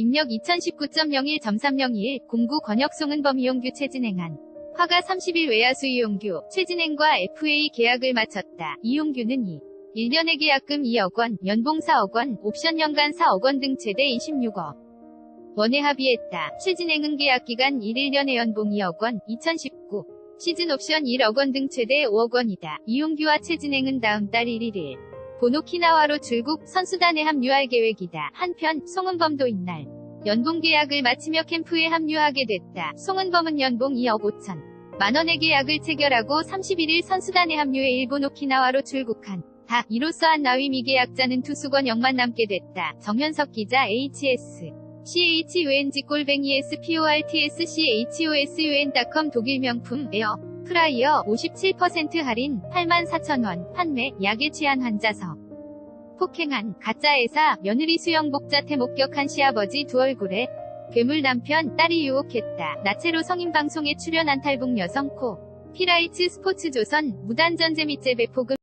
입력 2019.01.302 공구 권혁 송은범 이용규 최진행한 화가 30일 외야수 이용규 최진행과 FA 계약을 마쳤다. 이용규는 이 1년의 계약금 2억 원, 연봉 4억 원, 옵션 연간 4억 원 등 최대 26억 원에 합의했다. 최진행은 계약 기간 1, 1년의 연봉 2억 원, 2019 시즌 옵션 1억 원 등 최대 5억 원이다. 이용규와 최진행은 다음 달 1일 보노키나와로 출국 선수단에 합류할 계획이다. 한편 송은범도 이날 연봉 계약을 마치며 캠프에 합류하게 됐다. 송은범은 연봉 2억 5천 만원의 계약을 체결하고 31일 선수단에 합류해 일본 오키나와로 출국한 다 이로써 한 나위 미계약자는 투수권 0만 남게 됐다. 정현석 기자 HS CHUNG 꼴뱅이 SPORTS CHOSUN.com 독일 명품 에어 프라이어 57% 할인 84,000원 판매 약에 취한 환자석 폭행한 가짜회사 며느리 수영복자태 목격한 시아버지 두 얼굴에 괴물 남편 딸이 유혹했다. 나체로 성인 방송에 출연한 탈북 여성 코 피라이츠 스포츠조선 무단전제 및 재배포금